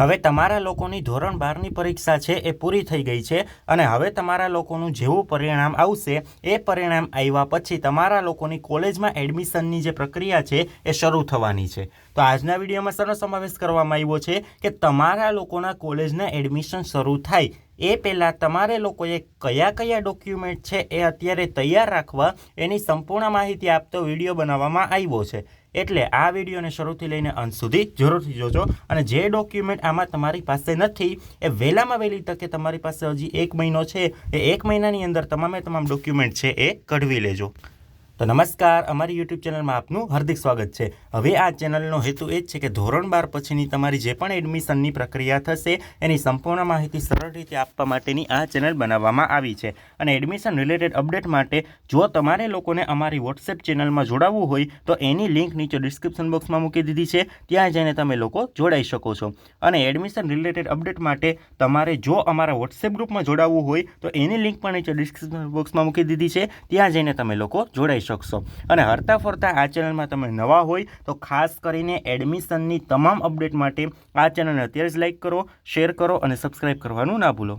હવે તમારા લોકોની ધોરણ બારની પરીક્ષા છે એ પૂરી થઈ ગઈ છે અને હવે તમારા લોકોનું જેવું પરિણામ આવશે, એ પરિણામ આવ્યા પછી તમારા લોકોની કોલેજમાં એડમિશનની જે પ્રક્રિયા છે એ શરૂ થવાની છે. તો આજના વિડીયોમાં સરનો સમાવેશ કરવામાં આવ્યો છે કે તમારા લોકોના કોલેજના એડમિશન શરૂ થાય, એ પહેલાં તમારે લોકોએ કયા કયા ડોક્યુમેન્ટ છે એ અત્યારે તૈયાર રાખવા એની સંપૂર્ણ માહિતી આપતો વીડિયો બનાવવામાં આવ્યો છે. એટલે આ વિડીયોને શરૂથી લઈને અંત સુધી જરૂરથી જોજો અને જે ડોક્યુમેન્ટ આમાં તમારી પાસે નથી, એ વહેલામાં વહેલી તકે તમારી પાસે હજી એક મહિનો છે, એ એક મહિનાની અંદર તમામે તમામ ડોક્યુમેન્ટ છે એ કઢવી લેજો. તો નમસ્કાર, અમારી યુટ્યુબ ચેનલમાં આપનું હાર્દિક સ્વાગત છે. હવે આ ચેનલનો હેતુ એ જ છે કે ધોરણ બાર પછીની તમારી જે પણ એડમિશનની પ્રક્રિયા થશે, એની સંપૂર્ણ માહિતી સરળ રીતે આપવા માટેની આ ચેનલ બનાવવામાં આવી છે. અને એડમિશન રિલેટેડ અપડેટ માટે જો તમારે લોકોને અમારી વોટ્સએપ ચેનલમાં જોડાવવું હોય, તો એની લિંક નીચે ડિસ્ક્રિપ્શન બોક્સમાં મૂકી દીધી છે. ત્યાં જઈને તમે લોકો જોડાઈ શકો છો. અને એડમિશન રિલેટેડ અપડેટ માટે તમારે જો અમારા વોટ્સએપ ગ્રુપમાં જોડાવવું હોય, તો એની લિંક પણ નીચે ડિસ્ક્રિપ્શન બોક્સમાં મૂકી દીધી છે. ત્યાં જઈને તમે લોકો જોડાઈ શકશો. અને હરતા ફરતા આ ચેનલમાં તમે નવા હોય તો ખાસ કરીને એડમિશનની તમામ અપડેટ માટે આ ચેનલને અત્યારે જ લાઇક કરો, શેર કરો અને સબસ્ક્રાઈબ કરવાનું ના ભૂલો.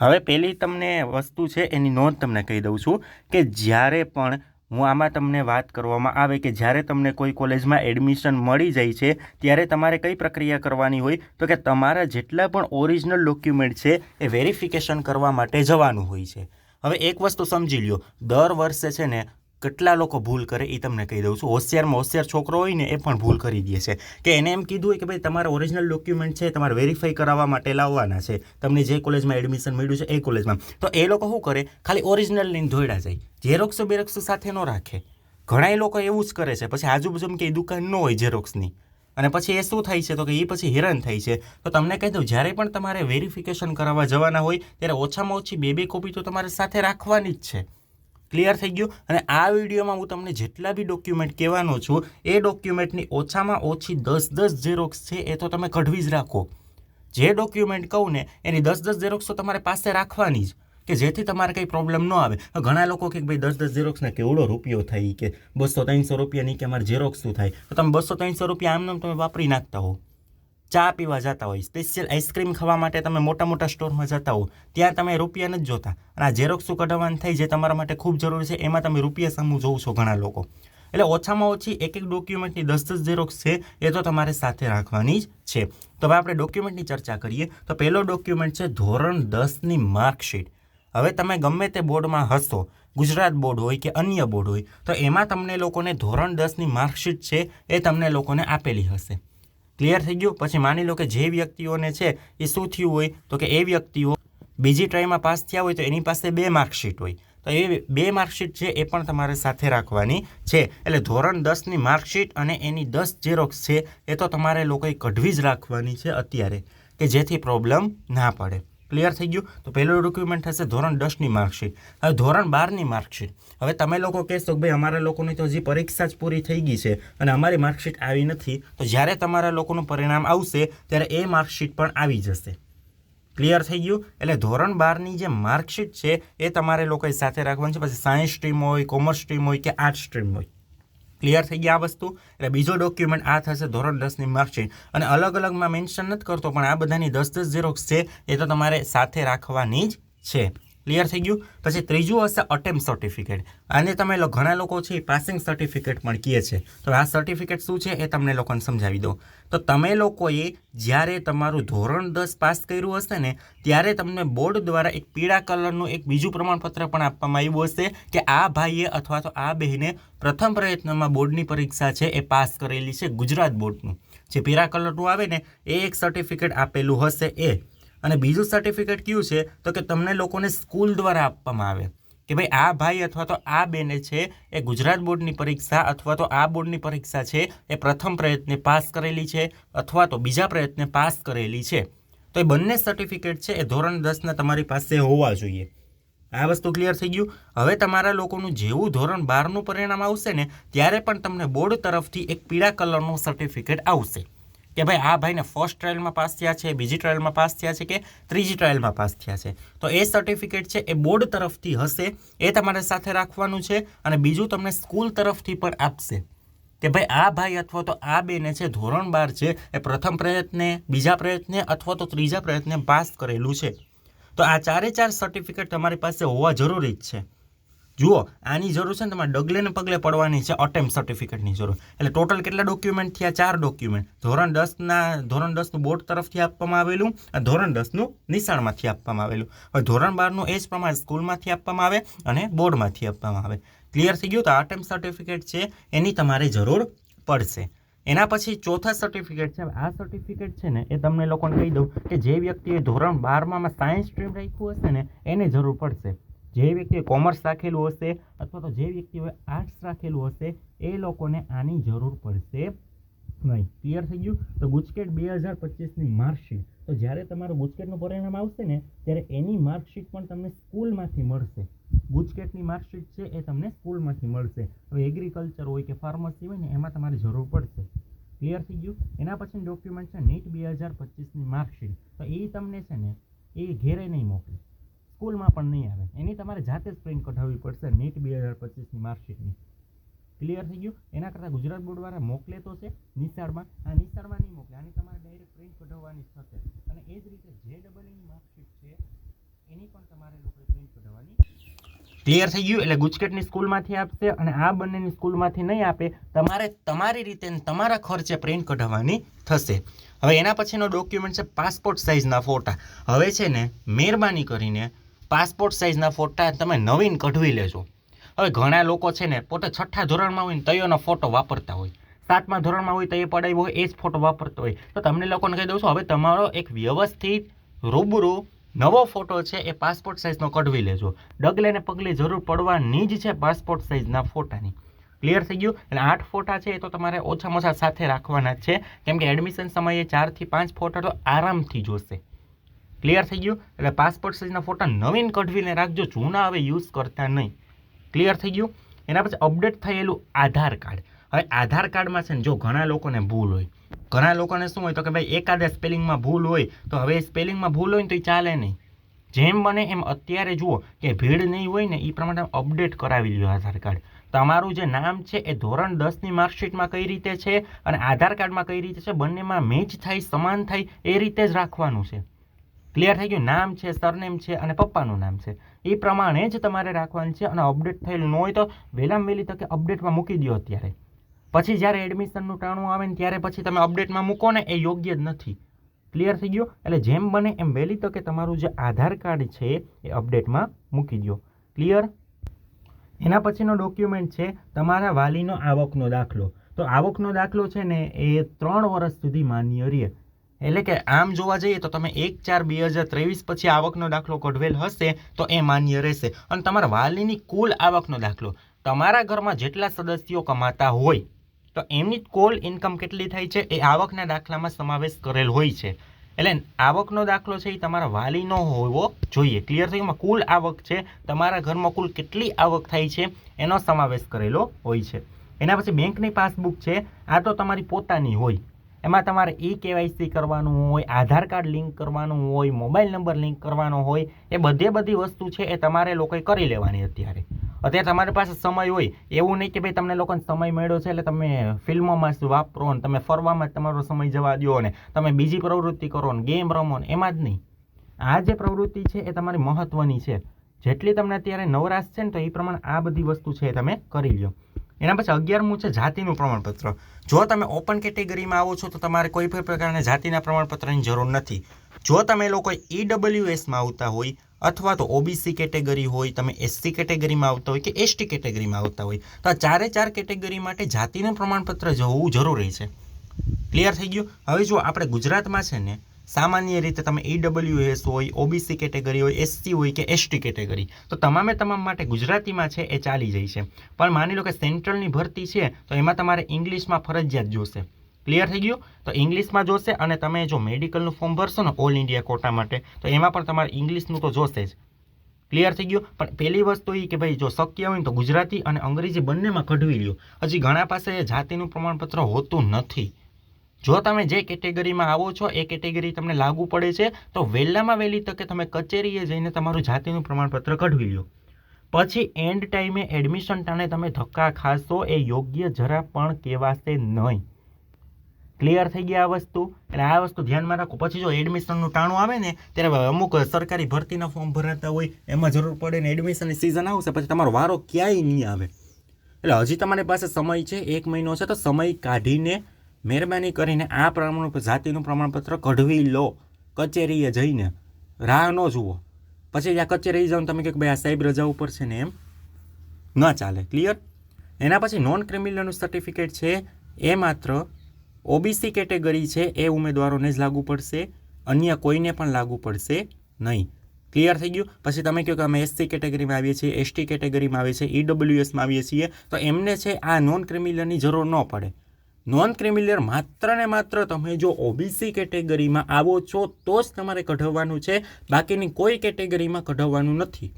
હવે પહેલી તમને વસ્તુ છે એની નોંધ તમને કહી દઉં છું કે જ્યારે પણ હું આમાં તમને વાત કરવામાં આવે કે જ્યારે તમને કોઈ કોલેજમાં એડમિશન મળી જાય છે, ત્યારે તમારે કઈ પ્રક્રિયા કરવાની હોય, તો કે તમારા જેટલા પણ ઓરિજિનલ ડોક્યુમેન્ટ છે એ વેરિફિકેશન કરવા માટે જવાનું હોય છે. હવે એક વસ્તુ સમજી લ્યો. દર વર્ષે છે ને કેટલા લોકો ભૂલ કરે એ તમને કહી દઉં છું. હોશિયારમાં હોશિયાર છોકરો હોય ને એ પણ ભૂલ કરી દે છે. કે એને એમ કીધું હોય કે ભાઈ તમારા ઓરિજિનલ ડોક્યુમેન્ટ છે, તમારે વેરીફાઈ કરાવવા માટે લાવવાના છે. તમને જે કોલેજમાં એડમિશન મળ્યું છે એ કોલેજમાં. તો એ લોકો શું કરે? ખાલી ઓરિજિનલ લઈને ધોઈડા જાય. ઝેરોક્સો બેરોક્સો સાથે ન રાખે. ઘણા લોકો એવું જ કરે છે. પછી આજુબાજુ કે દુકાન ન હોય ઝેરોક્સની અને પછી એ શું થાય છે? તો કે એ પછી હેરાન થાય છે. તો તમને કહી દઉં, જ્યારે પણ તમારે વેરિફિકેશન કરાવવા જવાના હોય, ત્યારે ઓછામાં ઓછી બે બે કોપી તો તમારે સાથે રાખવાની જ છે. ક્લિયર થઈ ગયું? અને આ વિડીયોમાં હું તમને જેટલા બી ડોક્યુમેન્ટ કહેવાનો છું, એ ડોક્યુમેન્ટની ઓછામાં ઓછી દસ દસ ઝેરોક્સ છે એ તો તમે કઢવી જ રાખો. જે ડોક્યુમેન્ટ કહું ને, એની દસ દસ ઝેરોક્સ તો તમારે પાસે રાખવાની જ. કે જેથી તમારે કંઈ પ્રોબ્લેમ ન આવે. ઘણા લોકો કે ભાઈ દસ દસ ઝેરોક્સને કેવડો રૂપિયો થાય કે બસો ત્રણસો રૂપિયાની કે અમારે ઝેરોક્સ શું થાય? તો તમે બસો ત્રણસો રૂપિયા આમને તમે વાપરી નાખતા હો. ચા પીવા જતા હોય સ્પેશિયલ આઈસ્ક્રીમ ખાવા માટે તમે મોટા મોટા સ્ટોરમાં જતા હો, ત્યાં તમે રૂપિયા નથી જોતા. અને આ ઝેરોક્સું કઢાવવાનું થાય જે તમારા માટે ખૂબ જરૂરી છે, એમાં તમે રૂપિયા સામું જોઉં છો ઘણા લોકો. એટલે ઓછામાં ઓછી એક એક ડોક્યુમેન્ટની દસ દસ ઝેરોક્સ છે, એ તો તમારે સાથે રાખવાની જ છે. તો હવે આપણે ડોક્યુમેન્ટની ચર્ચા કરીએ. તો પહેલો ડોક્યુમેન્ટ છે ધોરણ દસની માર્કશીટ હવે તમે ગમે તે બોર્ડમાં હશો, ગુજરાત બોર્ડ હોય કે અન્ય બોર્ડ હોય, તો એમાં તમને લોકોને ધોરણ દસની માર્કશીટ છે એ તમને લોકોને આપેલી હશે. ક્લિયર થઈ ગયું? પછી માની લો કે જે વ્યક્તિઓને છે એ શું થયું હોય, તો કે એ વ્યક્તિઓ બીજી ટ્રાયમાં પાસ થયા હોય તો એની પાસે બે માર્કશીટ હોય. તો એ બે માર્કશીટ છે એ પણ તમારે સાથે રાખવાની છે. એટલે ધોરણ દસની માર્કશીટ અને એની દસ ઝેરોક્સ છે એ તો તમારે લોકોએ કઢવી જ રાખવાની છે અત્યારે, કે જેથી પ્રોબ્લેમ ના પડે. ક્લિયર થઈ ગયું, તો પહેલું ડોક્યુમેન્ટ થશે ધોરણ દસની માર્કશીટ હવે ધોરણ બારની માર્કશીટ હવે તમે લોકો કહેશો કે ભાઈ અમારા લોકોની તો હજી પરીક્ષા જ પૂરી થઈ ગઈ છે અને અમારી માર્કશીટ આવી નથી, તો જ્યારે તમારા લોકોનું પરિણામ આવશે, ત્યારે એ માર્કશીટ પણ આવી જશે. ક્લિયર થઈ ગયું? એટલે ધોરણ બારની જે માર્કશીટ છે, એ તમારે લોકોએ સાથે રાખવાની છે. પછી સાયન્સ સ્ટ્રીમ હોય કોમર્સ સ્ટ્રીમ હોય કે આર્ટ્સ સ્ટ્રીમ હોય. ક્લિયર થઈ ગયા આ વસ્તુ. એટલે બીજો ડોક્યુમેન્ટ આ થશે ધોરણ દસની માર્કશીટ અને અલગ અલગમાં મેન્શન નથી કરતો, પણ આ બધાની દસ દસ ઝેરોક્સ છે, એ તો તમારે સાથે રાખવાની જ છે. ક્લિયર થઈ ગયું? પછી ત્રીજું હશે અટેમ્પ સર્ટિફિકેટ આને તમે ઘણા લોકો છે પાસિંગ સર્ટિફિકેટ પણ કહે છે. તો આ સર્ટિફિકેટ શું છે એ તમને લોકોને સમજાવી દો તો તમે લોકોએ જ્યારે તમારું ધોરણ દસ પાસ કર્યું હશે ને, ત્યારે તમને બોર્ડ દ્વારા એક પીળા કલરનું એક બીજું પ્રમાણપત્ર પણ આપવામાં આવ્યું હશે કે આ ભાઈએ અથવા તો આ બહેને પ્રથમ પ્રયત્નમાં બોર્ડની પરીક્ષા છે એ પાસ કરેલી છે ગુજરાત બોર્ડનું. જે પીળા કલરનું આવે ને, એ એક સર્ટિફિકેટ આપેલું હશે એ. અને બીજું સર્ટિફિકેટ કયું છે? તો કે તમને લોકોને સ્કૂલ દ્વારા આપવામાં આવે. કે ભાઈ, આ ભાઈ અથવા તો આ બેને છે એ ગુજરાત બોર્ડની પરીક્ષા અથવા તો આ બોર્ડની પરીક્ષા છે એ પ્રથમ પ્રયત્ને પાસ કરેલી છે અથવા તો બીજા પ્રયત્ને પાસ કરેલી છે. તો એ બંને સર્ટિફિકેટ છે એ ધોરણ દસના તમારી પાસે હોવા જોઈએ. આ વસ્તુ ક્લિયર થઈ ગયું? હવે તમારા લોકોનું જેવું ધોરણ બારનું પરિણામ આવશે ને, ત્યારે પણ તમને બોર્ડ તરફથી એક પીળા કલરનું સર્ટિફિકેટ આવશે. કે ભાઈ આ ભાઈને ફર્સ્ટ ટ્રાયલમાં પાસ થયા છે, બીજી ટ્રાયલમાં પાસ થયા છે કે ત્રીજી ટ્રાયલમાં પાસ થયા છે? તો એ સર્ટિફિકેટ છે, એ બોર્ડ તરફથી હશે, એ તમારે સાથે રાખવાનું છે અને બીજું તમને સ્કૂલ તરફથી પણ આપશે. કે ભાઈ આ ભાઈ અથવા તો આ બેને છે, ધોરણ બાર છે, એ પ્રથમ પ્રયત્ને, બીજા પ્રયત્ને અથવા તો ત્રીજા પ્રયત્ને પાસ કરેલું છે. તો આ ચારે ચાર સર્ટિફિકેટ તમારી પાસે હોવા જરૂરી જ છે. જુઓ, આની જરૂર છે ને તમારે ડગલે ને પગલે પડવાની છે અટેમ્પ સર્ટિફિકેટની જરૂર. એટલે ટોટલ કેટલા ડોક્યુમેન્ટ થયા? ચાર ડોક્યુમેન્ટ ધોરણ દસના ધોરણ દસનું બોર્ડ તરફથી આપવામાં આવેલું અને ધોરણ દસનું નિશાળમાંથી આપવામાં આવેલું. હવે ધોરણ બારનું એ જ પ્રમાણે સ્કૂલમાંથી આપવામાં આવે અને બોર્ડમાંથી આપવામાં આવે. ક્લિયર થઈ ગયું? તો અટેમ્પ સર્ટિફિકેટ છે, એની તમારે જરૂર પડશે. એના પછી ચોથા સર્ટિફિકેટ છે. આ સર્ટિફિકેટ છે ને, એ તમને લોકોને કહી દઉં કે જે વ્યક્તિએ ધોરણ બારમાં સાયન્સ સ્ટ્રીમ રાખ્યું હશે ને, એને જરૂર પડશે. જે વ્યક્તિએ કોમર્સ રાખેલું હશે અથવા તો જે વ્યક્તિઓએ આર્ટ્સ રાખેલું હશે, એ લોકોને આની જરૂર પડશે નહીં. ક્લિયર થઈ ગયું? તો ગુજકેટ બે હજાર પચીસની માર્કશીટ તો જ્યારે તમારું ગુજકેટનું પરિણામ આવશે ને, ત્યારે એની માર્કશીટ પણ તમને સ્કૂલમાંથી મળશે. ગુજકેટની માર્કશીટ છે એ તમને સ્કૂલમાંથી મળશે. હવે એગ્રીકલ્ચર હોય કે ફાર્મસી હોય ને, એમાં તમારે જરૂર પડશે. ક્લિયર થઈ ગયું? એના પછી ડોક્યુમેન્ટ છે નીટ બે હજાર પચીસની માર્કશીટ તો એ તમને છે ને એ ઘેરે નહીં મોકલે. સ્કૂલમાં પણ નહીં આવે. એની તમારે જાતે જ પ્રિન્ટ કઢાવવી પડશે નીટ બે હજાર પચીસની માર્કશીટની. ક્લિયર થઈ ગયું? એના કરતાં ગુજરાત બોર્ડવાળા મોકલે તો છે, નિશાળમાં. આ નિશાળમાં નહીં મોકલે. આની તમારે ડાયરેક્ટ પ્રિન્ટ કઢાવવાની થશે. અને એ જ રીતે જે ડબલની માર્કશીટ છે, એની પણ તમારે પ્રિન્ટ કઢાવવાની. ક્લિયર થઈ ગયું? એટલે ગુજકેટની સ્કૂલમાંથી આપશે અને આ બંનેની સ્કૂલમાંથી નહીં આપે. તમારે તમારી રીતે તમારા ખર્ચે પ્રિન્ટ કઢાવવાની થશે. હવે એના પછીનો ડોક્યુમેન્ટ છે પાસપોર્ટ સાઇઝના ફોટા. હવે છે ને, મહેરબાની કરીને પાસપોર્ટ સાઇઝના ફોટા તમે નવીન કઢવી લેજો. હવે ઘણા લોકો છે ને પોતે છઠ્ઠા ધોરણમાં હોય ને તયોનો ફોટો વાપરતા હોય. સાતમા ધોરણમાં હોય તો એ પડાવ્યો હોય, એ જ ફોટો વાપરતો હોય. તો તમને લોકોને કહી દઉં છું, હવે તમારો એક વ્યવસ્થિત, રૂબરૂ નવો ફોટો છે એ પાસપોર્ટ સાઇઝનો કઢવી લેજો. ડગલે ને પગલે જરૂર પડવાની જ છે પાસપોર્ટ સાઇઝના ફોટાની. ક્લિયર થઈ ગયું? અને આઠ ફોટા છે એ તો તમારે ઓછામાં ઓછા સાથે રાખવાના જ છે. કેમ કે એડમિશન સમયે ચારથી પાંચ ફોટા તો આરામથી જોશે. ક્લિયર થઈ ગયું? એટલે પાસપોર્ટ સાઇઝના ફોટા નવીન કઢવીને રાખજો. જૂના હવે યુઝ કરતા નહીં. ક્લિયર થઈ ગયું? એના પછી અપડેટ થયેલું આધાર કાર્ડ. હવે આધાર કાર્ડમાં છે ને, જો ઘણા લોકોને ભૂલ હોય, ઘણા લોકોને શું હોય, તો કે ભાઈ એકાદા સ્પેલિંગમાં ભૂલ હોય, તો હવે સ્પેલિંગમાં ભૂલ હોય ને તો એ ચાલે નહીં. જેમ બને એમ અત્યારે જુઓ કે ભીડ નહીં હોય ને, એ પ્રમાણે અપડેટ કરાવી લ્યો આધાર કાર્ડ. તમારું જે નામ છે, એ ધોરણ દસની માર્કશીટમાં કઈ રીતે છે અને આધાર કાર્ડમાં કઈ રીતે છે, બંનેમાં મેચ થાય, સમાન થાય, એ રીતે જ રાખવાનું છે. ક્લિયર થઈ ગયું. નામ છે, સરનેમ છે અને પપ્પાનું નામ છે. એ પ્રમાણે જ તમારે રાખવાનું છે અને અપડેટ થયેલું ન હોય તો વહેલામાં વહેલી તકે અપડેટમાં મૂકી દો અત્યારે. પછી જ્યારે એડમિશનનું ટાણું આવે ને ત્યારે પછી તમે અપડેટમાં મૂકો ને એ યોગ્ય જ નથી. ક્લિયર થઈ ગયું? એટલે જેમ બને એમ વહેલી તકે તમારું જે આધાર કાર્ડ છે એ અપડેટમાં મૂકી દો ક્લિયર એના પછીનો ડોક્યુમેન્ટ છે તમારા વાલીનો આવકનો દાખલો. તો આવકનો દાખલો છે ને એ ત્રણ વર્ષ સુધી માન્ય રહે. એટલે કે આમ જોવા જઈએ તો તમે એક ચાર બે હજાર ત્રેવીસ પછી આવકનો દાખલો કઢવેલ હશે તો એ માન્ય રહેશે. અને તમારા વાલીની કુલ આવકનો દાખલો. તમારા ઘરમાં જેટલા સદસ્યો કમાતા હોય, તો એમની કુલ ઇન્કમ કેટલી થાય છે? એ આવકના દાખલામાં સમાવેશ કરેલ હોય છે. એટલે આવકનો દાખલો છે એ તમારા વાલીનો હોવો જોઈએ. ક્લિયર થઈ ગયું? કુલ આવક છે, તમારા ઘરમાં કુલ કેટલી આવક થાય છે, એનો સમાવેશ કરેલો હોય છે. એના પછી બેંકની પાસબુક છે, આ તો તમારી પોતાની હોય. એમાં તમારે ઈ કેવાયસી કરવાનું હોય, આધાર કાર્ડ લિંક કરવાનું હોય, મોબાઈલ નંબર લિંક કરવાનો હોય, એ બધે બધી વસ્તુ છે એ તમારે લોકોએ કરી લેવાની અત્યારે. અત્યારે તમારી પાસે સમય હોય. એવું નહીં કે ભાઈ તમને લોકોને સમય મળ્યો છે એટલે તમે ફિલ્મોમાં વાપરો ને તમે ફરવામાં જ તમારો સમય જવા દો ને. તમે બીજી પ્રવૃત્તિ કરો ને, ગેમ રમો ને, એમાં જ નહીં. આ જે પ્રવૃત્તિ છે એ તમારી મહત્ત્વની છે. જેટલી તમને અત્યારે નવરાશ છે ને તો એ પ્રમાણે આ બધી વસ્તુ છે એ તમે કરી લો એના પછી અગિયારમું છે જાતિનું પ્રમાણપત્ર. જો તમે ઓપન કેટેગરીમાં આવો છો તો તમારે કોઈ પણ પ્રકારના જાતિના પ્રમાણપત્રની જરૂર નથી. જો તમે લોકો ઈડબ્લ્યુએસમાં આવતા હોય અથવા તો ઓબીસી કેટેગરી હોય, તમે એસસી કેટેગરીમાં આવતા હોય કે એસટી કેટેગરીમાં આવતા હોય, તો આ ચારે ચાર કેટેગરી માટે જાતિનું પ્રમાણપત્ર જોવું જરૂરી છે. ક્લિયર થઈ ગયું? હવે જો આપણે ગુજરાતમાં છે ને સામાન્ય રીતે તમે ઈડબ્લ્યુએસ હોય ઓબીસી કેટેગરી હોય એસસી હોય કે એસટી કેટેગરી, તો તમામે તમામ માટે ગુજરાતીમાં છે એ ચાલી જાય છે. પણ માની લો કે સેન્ટ્રલની ભરતી છે, તો એમાં તમારે ઇંગ્લિશમાં ફરજિયાત જોશે. ક્લિયર થઈ ગયું? તો ઇંગ્લિશમાં જોશે અને તમે જો મેડિકલનું ફોર્મ ભરશો ને ઓલ ઇન્ડિયા કોટા માટે, તો એમાં પણ તમારે ઇંગ્લિશનું તો જોશે જ. ક્લિયર થઈ ગયું? પણ પહેલી વસ્તુ એ કે ભાઈ જો શક્ય હોય ને તો ગુજરાતી અને અંગ્રેજી બંનેમાં કઢવી લ્યો. હજી ઘણા પાસે જાતિનું પ્રમાણપત્ર હોતું નથી. જો તમે જે કેટેગરીમાં આવો છો, એ કેટેગરી તમને લાગુ પડે છે, તો વહેલામાં વહેલી તકે તમે કચેરીએ જઈને તમારું જાતિનું પ્રમાણપત્ર કઢવી લો. પછી એન્ડ ટાઈમે એડમિશન ટાણે તમે ધક્કા ખાશો, એ યોગ્ય જરા પણ કહેવાશે નહીં. ક્લિયર થઈ ગયા આ વસ્તુ? એટલે આ વસ્તુ ધ્યાનમાં રાખો. પછી જો એડમિશનનું ટાણું આવે ને, ત્યારે અમુક સરકારી ભરતીના ફોર્મ ભરાતા હોય, એમાં જરૂર પડે ને એડમિશનની સિઝન આવશે, પછી તમારો વારો ક્યાંય નહીં આવે. એટલે હજી તમારી પાસે સમય છે, એક મહિનો છે, તો સમય કાઢીને મહેરબાની કરીને આ પ્રમાણ જાતિનું પ્રમાણપત્ર કઢવી લો. કચેરીએ જઈને રાહ ન જુઓ. પછી આ કચેરી જાઓ તમે કે ભાઈ આ સાહેબ રજા ઉપર છે ને એમ ન ચાલે. ક્લિયર એના પછી નોન ક્રિમિનલનું સર્ટિફિકેટ છે. એ માત્ર ઓબીસી કેટેગરી છે. એ ઉમેદવારોને જ લાગુ પડશે. અન્ય કોઈને પણ લાગુ પડશે નહીં. ક્લિયર થઈ ગયું? પછી તમે કહો કે અમે એસસી કેટેગરીમાં આવીએ છીએ એસટી કેટેગરીમાં આવીએ છીએ ઈડબ્લ્યુએસમાં આવીએ છીએ. તો એમને છે આ નોન ક્રિમિનલની જરૂર ન પડે. નોન ક્રિમિલિયર માત્ર ને માત્ર તમે જો ઓબીસી કેટેગરીમાં આવો છો, તો જ તમારે કઢાવવાનું છે. બાકીની કોઈ કેટેગરીમાં કઢાવવાનું નથી.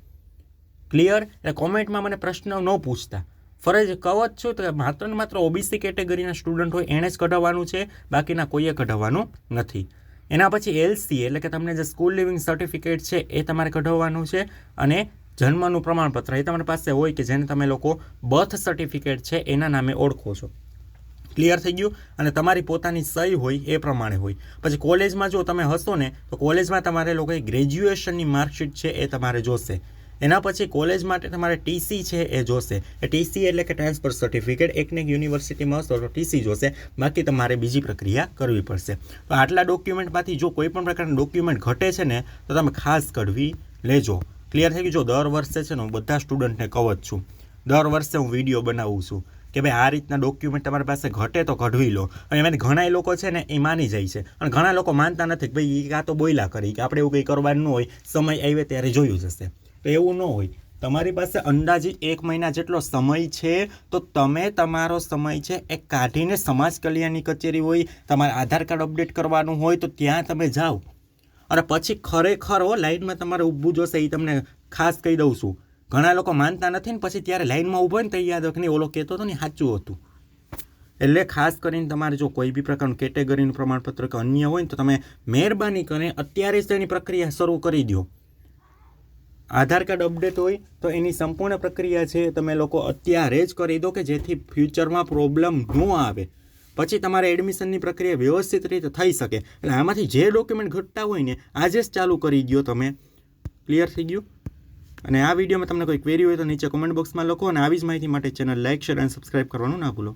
ક્લિયર એટલે કોમેન્ટમાં મને પ્રશ્ન ન પૂછતા. ફરજ જ છું, તો માત્ર ને માત્ર ઓબીસી કેટેગરીના સ્ટુડન્ટ હોય, એણે જ કઢાવવાનું છે. બાકીના કોઈએ કઢાવવાનું નથી. એના પછી એલસી એટલે કે તમને જે સ્કૂલ લિવિંગ સર્ટિફિકેટ છે, એ તમારે કઢાવવાનું છે. અને જન્મનું પ્રમાણપત્ર, એ તમારી પાસે હોય કે જેને તમે લોકો બર્થ સર્ટિફિકેટ છે, એના નામે ઓળખો છો. ક્લિયર થઈ ગયું અને તમારી પોતાની સહી હોય એ પ્રમાણે હોય. પછી કોલેજમાં જો તમે હશો ને, તો કોલેજમાં તમારે લોકોએ ગ્રેજ્યુએશનની માર્કશીટ છે એ તમારે જોશે. એના પછી કોલેજ માટે તમારે ટીસી છે એ જોશે. એ ટીસી એટલે કે ટ્રાન્સફર સર્ટિફિકેટ એકને એક યુનિવર્સિટીમાં હશો તો ટીસી જોશે. બાકી તમારે બીજી પ્રક્રિયા કરવી પડશે. તો આટલા ડોક્યુમેન્ટમાંથી જો કોઈ પણ પ્રકારના ડોક્યુમેન્ટ ઘટે છે ને, તો તમે ખાસ કઢવી લેજો. ક્લિયર થઈ ગયું? જો દર વર્ષે છે ને, હું બધા સ્ટુડન્ટને કહું જ છું. દર વર્ષે હું વીડિયો બનાવું છું. કે ભાઈ આ રીતના ડોક્યુમેન્ટ તમારી પાસે ઘટે તો કઢવી લો. અને એમાં ઘણા લોકો છે ને એ માની જાય છે. અને ઘણા લોકો માનતા નથી કે ભાઈ એ આ તો બોયલા કરી કે આપણે એવું કંઈ કરવાનું હોય, સમય આવે ત્યારે જોયું જશે તો એવું ન હોય. તમારી પાસે અંદાજિત એક મહિના જેટલો સમય છે, તો તમે તમારો સમય છે એ કાઢીને સમાજ કલ્યાણની કચેરી હોય, તમારે આધાર કાર્ડ અપડેટ કરવાનું હોય તો ત્યાં તમે જાઓ. અને પછી ખરેખર હો, લાઈનમાં તમારે ઊભું જોશે એ તમને ખાસ કહી દઉં છું. ઘણા લોકો માનતા નથી ને પછી ત્યારે લાઇનમાં ઊભો ને તો યાદ રાખે નહીં, ઓલો કહેતો હતો ને સાચું હતું. એટલે ખાસ કરીને તમારે જો કોઈ બી પ્રકારનું કેટેગરીનું પ્રમાણપત્ર કે અન્ય હોય ને તો તમે મહેરબાની કરીને અત્યારે જ તેની પ્રક્રિયા શરૂ કરી દો. આધાર કાર્ડ અપડેટ હોય તો એની સંપૂર્ણ પ્રક્રિયા છે, તમે લોકો અત્યારે જ કરી દો કે જેથી ફ્યુચરમાં પ્રોબ્લેમ ન આવે. પછી તમારે એડમિશનની પ્રક્રિયા વ્યવસ્થિત રીતે થઈ શકે. એટલે આમાંથી જે ડોક્યુમેન્ટ ઘટતા હોય ને, આજે જ ચાલુ કરી દો તમે. ક્લિયર થઈ ગયું? અને આ વિડીયોમાં તમને કોઈ ક્વેરી હોય તો નીચે કોમેન્ટ બોક્સમાં લખો અને આવી જ માહિતી માટે ચેનલ લાઇક શેર અને સબસ્ક્રાઇબ કરવાનું ના ભૂલો.